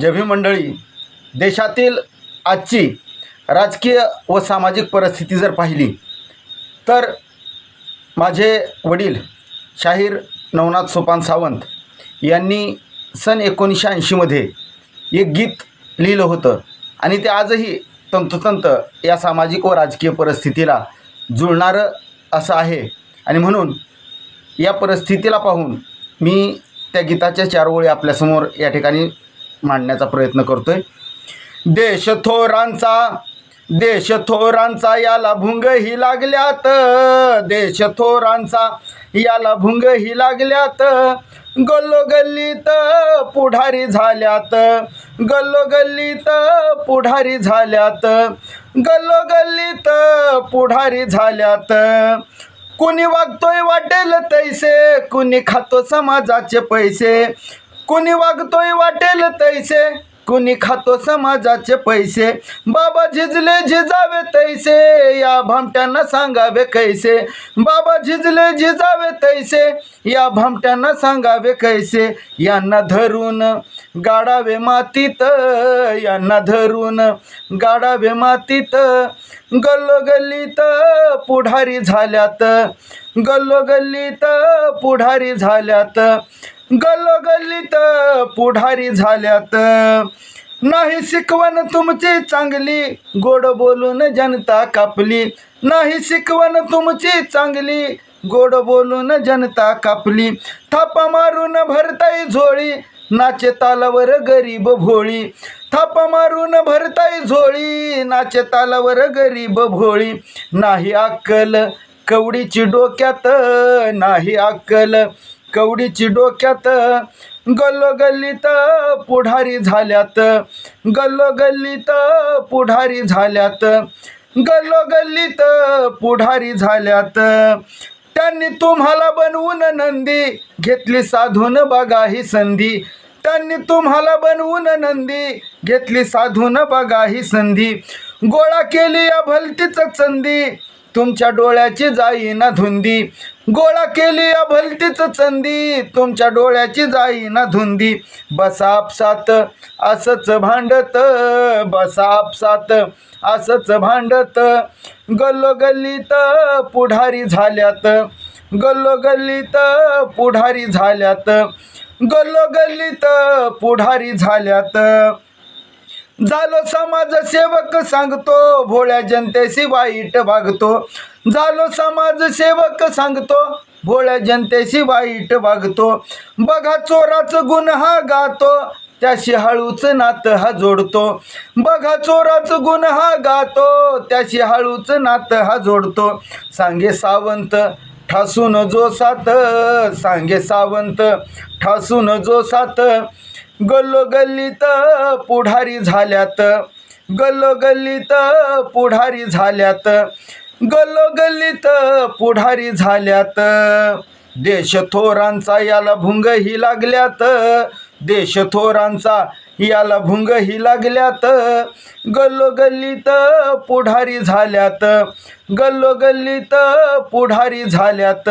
जभी मंडळी देशातील आजची राजकीय व सामाजिक परिस्थिती जर पाहिली तर माझे वडील शाहीर नवनाथ सोपान सावंत यांनी सन एकोणीसशे ऐंशीमध्ये एक गीत लिहिलं होतं. आणि ते आजही तंतोतंत या सामाजिक व राजकीय परिस्थितीला जुळणारं असं आहे. आणि म्हणून या परिस्थितीला पाहून मी त्या गीताच्या चार ओळी आपल्यासमोर या ठिकाणी मांडण्याचा प्रयत्न करतो आहे देश थोरांचा देश थोरांचा याला भुंगही लागल्यात. देश थोरांचा याला भुंगही लागल्यात. गल्लोगल्लीत पुढारी झाल्यात. गल्लोगल्लीत पुढारी झाल्यात. गल्लोगल्लीत पुढारी झाल्यात. कुणी वागतोय वाटेल तैसे कुणी खातो समाजाचे पैसे. कुणी वागतोय वाटेल तैसे कुणी खातो समाजाचे पैसे. बाबा झिजले झिजावे तैसे या भामट्यांना सांगावे कैसे. बाबा झिजले झिजावे तैसे या भामट्यांना सांगावे कैसे. यांना धरून गाडावे मातीत यांना धरून गाडावे मातीत. गल्लोगल्लीत पुढारी झाल्यात गल्लोगल्लीत पुढारी झाल्यात. गल्लोगल्लीत पुढारी झाल्यात. नाही शिकवण तुमची चांगली गोड बोलून जनता कापली. नाही शिकवण तुमची चांगली गोड बोलून जनता कापली. थापा मारून भरताई झोळी नाचे तालावर गरीब भोळी. थापा मारून भरताई झोळी नाचे तालावर गरीब भोळी. नाही अक्कल कवडीची डोक्यात नाही अक्कल. कवडीची डोक्यात गल्लोगल्लीत पुढारी झाल्यात. गल्लोगल्लीत पुढारी झाल्यात. गल्लोगल्लीत पुढारी झाल्यात. त्यांनी तुम्हाला बनवून नंदी घेतली साधून बघा ही संधी. त्यांनी तुम्हाला बनवून नंदी घेतली साधून बघा ही संधी. गोळा केली या भलतीच संधी. तुमच्या डोळ्याची जाईना धुंदी. गोळा केली या भलतीच चंदी. तुमच्या डोळ्याची जाईना धुंदी. बसापसात असंच भांडत बसापसात असंच भांडत. गल्लोगल्लीत पुढारी झाल्यात गल्लोगल्लीत पुढारी झाल्यात गल्लोगल्लीत पुढारी झाल्यात. झालो समाजसेवक सांगतो भोळ्या जनतेशी वाईट भागतो. झालो समाजसेवक सांगतो भोळ्या जनतेशी वाईट भागतो. बघा चोराचं गुण हा गातो त्याशी हळूच नातं हा जोडतो. बघा चोराचं गुण हा गातो त्याशी हळूच नातं हा जोडतो. सांगे सावंत ठासून जो सात. सांगे सावंत ठासून जो सात. गल्लोगल्लीत पुढारी झाल्यात. गल्लोगल्लीत पुढारी झाल्यात. गल्लोगल्लीत पुढारी झाल्यात. देश थोरांचा याला भुंगही लागल्यात. देश थोरांचा याला भुंगही लागल्यात. गल्लोगल्लीत पुढारी झाल्यात. गल्लोगल्लीत पुढारी झाल्यात.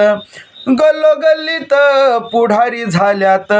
गल्लोगल्लीत पुढारी झाल्यात.